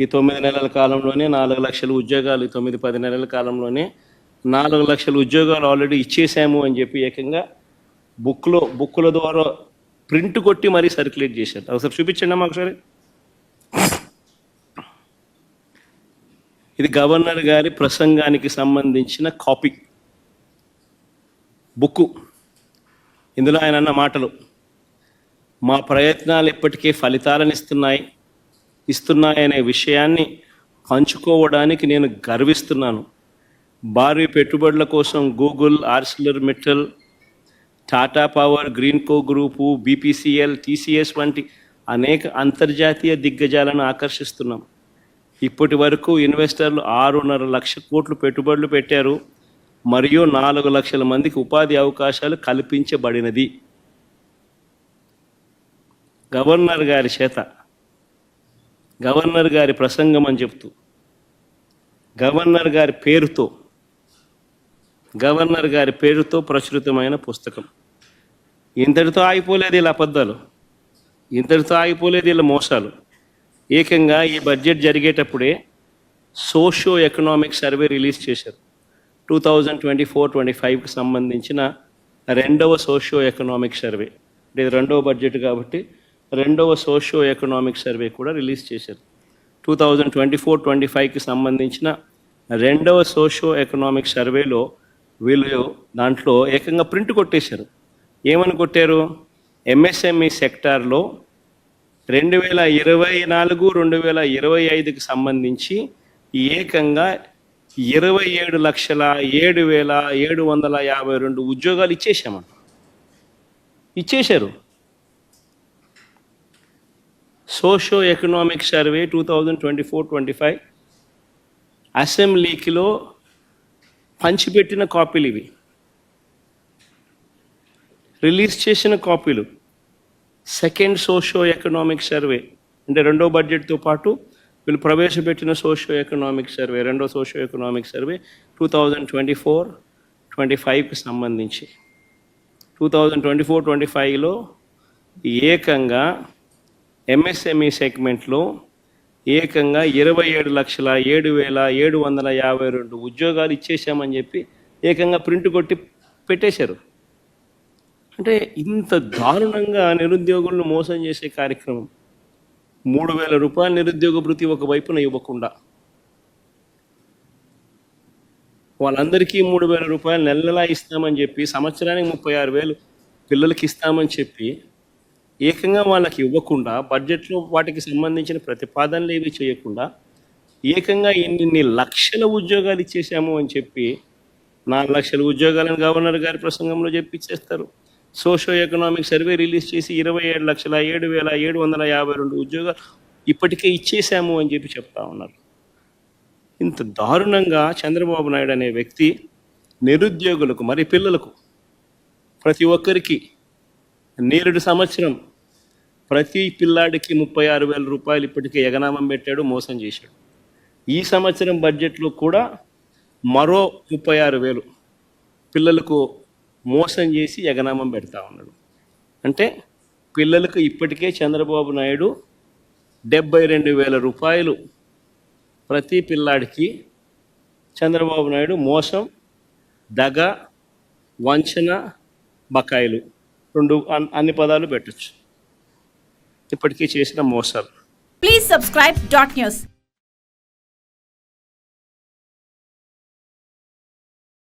ఈ తొమ్మిది నెలల కాలంలోనే నాలుగు లక్షల ఉద్యోగాలు ఈ తొమ్మిది పది నెలల కాలంలోనే నాలుగు లక్షల ఉద్యోగాలు ఆల్రెడీ ఇచ్చేసాము అని చెప్పి ఏకంగా బుక్లో బుక్కుల ద్వారా ప్రింట్ కొట్టి మరీ సర్క్యులేట్ చేశారు. ఒకసారి చూపించండి అమ్మా ఒకసారి. ఇది గవర్నర్ గారి ప్రసంగానికి సంబంధించిన కాపీ. బుక్కు. ఇందులో ఆయన అన్న మాటలు మా ప్రయత్నాలు ఇప్పటికే ఫలితాలను ఇస్తున్నాయి. ఇస్తున్నాయనే విషయాన్ని పంచుకోవడానికి నేను గర్విస్తున్నాను. భారీ పెట్టుబడుల కోసం Google Arcelor Mittal Tata power Greenko group BPCL TCS వంటి అనేక అంతర్జాతీయ దిగ్గజాలను ఆకర్షిస్తున్నాం. ఇప్పటి వరకు ఇన్వెస్టర్లు ఆరున్నర లక్ష కోట్లు పెట్టుబడులు పెట్టారు. మరియు నాలుగు లక్షల మందికి ఉపాధి అవకాశాలు కల్పించబడినది. గవర్నర్ గారి చేత గవర్నర్ గారి ప్రసంగం అని చెప్తూ గవర్నర్ గారి పేరుతో గవర్నర్ గారి పేరుతో ప్రచురితమైన పుస్తకం. ఇంతటితో ఆగిపోలేదు ఇలా అబద్ధాలు. ఇంతటితో ఆగిపోలేదు ఇలా మోసాలు. ఏకంగా ఈ బడ్జెట్ జరిగేటప్పుడే సోషియో ఎకనామిక్ సర్వే రిలీజ్ చేశారు. Two thousand twenty four twenty ఫైవ్కి సంబంధించిన రెండవ సోషియో ఎకనామిక్ సర్వే. అంటే ఇది రెండవ బడ్జెట్ కాబట్టి రెండవ సోషియో ఎకనామిక్ సర్వే కూడా రిలీజ్ చేశారు. Two thousand twenty four twenty ఫైవ్కి సంబంధించిన రెండవ సోషియో ఎకనామిక్ సర్వేలో వీళ్ళు దాంట్లో ఏకంగా ప్రింట్ కొట్టేశారు. ఏమని కొట్టారు? ఎంఎస్ఎంఈ సెక్టార్లో రెండు వేల ఇరవై నాలుగు రెండు వేల ఇరవై ఐదుకి సంబంధించి ఏకంగా ఇరవై ఏడు లక్షల ఏడు వేల ఏడు వందల యాభై రెండు ఉద్యోగాలు ఇచ్చేసామంట ఇచ్చేశారు. Socio economic survey two thousand twenty four twenty five అసెంబ్లీకిలో పంచిపెట్టిన కాపీలు ఇవి. రిలీజ్ చేసిన కాపీలు. Second socio economic survey. అంటే రెండో బడ్జెట్తో పాటు వీళ్ళు ప్రవేశపెట్టిన సోషో ఎకనామిక్ సర్వే రెండో socio economic survey two thousand twenty four twenty ఫైవ్కి సంబంధించి. Two thousand twenty four twenty ఫైవ్లో ఏకంగా ఎంఎస్ఎంఈ సెగ్మెంట్లో ఏకంగా ఇరవై ఏడు లక్షల ఏడు వేల ఏడు వందల యాభై రెండు ఉద్యోగాలు ఇచ్చేసామని చెప్పి ఏకంగా ప్రింట్ కొట్టి పెట్టేశారు. అంటే ఇంత దారుణంగా నిరుద్యోగులను మోసం చేసే కార్యక్రమం. మూడు వేల రూపాయల నిరుద్యోగ భృతి ఒక వైపున ఇవ్వకుండా. వాళ్ళందరికీ మూడు వేల రూపాయలు నెల నెలా ఇస్తామని చెప్పి సంవత్సరానికి ముప్పై ఆరు వేలు పిల్లలకి ఇస్తామని చెప్పి ఏకంగా వాళ్ళకి ఇవ్వకుండా బడ్జెట్లో వాటికి సంబంధించిన ప్రతిపాదనలు ఏవి చేయకుండా ఏకంగా ఎన్ని లక్షల ఉద్యోగాలు ఇచ్చేసాము అని చెప్పి నాలుగు లక్షల ఉద్యోగాలను గవర్నర్ గారి ప్రసంగంలో చెప్పి ఇచ్చేస్తారు సోషో ఎకనామిక్ సర్వే రిలీజ్ చేసి ఇరవై ఏడు లక్షల ఏడు వేల ఏడు వందల యాభై రెండు ఉద్యోగాలు ఇప్పటికే ఇచ్చేసాము అని చెప్పి చెప్తా ఉన్నారు. ఇంత దారుణంగా చంద్రబాబు నాయుడు అనే వ్యక్తి నిరుద్యోగులకు మరి పిల్లలకు ప్రతి ఒక్కరికి నేరుడు సంవత్సరం ప్రతి పిల్లాడికి ముప్పై ఆరు వేల రూపాయలు ఇప్పటికే ఎగనామం పెట్టాడు మోసం చేశాడు. ఈ సంవత్సరం బడ్జెట్లో కూడా మరో ముప్పై ఆరు వేలు పిల్లలకు మోసం చేసి ఎగనామం పెడతా ఉన్నాడు. అంటే పిల్లలకు ఇప్పటికే చంద్రబాబు నాయుడు డెబ్బై రెండు వేల రూపాయలు ప్రతి పిల్లాడికి చంద్రబాబు నాయుడు మోసం దగ వంచన బకాయిలు రెండు అన్- అన్ని పదాలు పెట్టచ్చు. ఇప్పటికీ చేసిన మోసాలు Please subscribe dot news.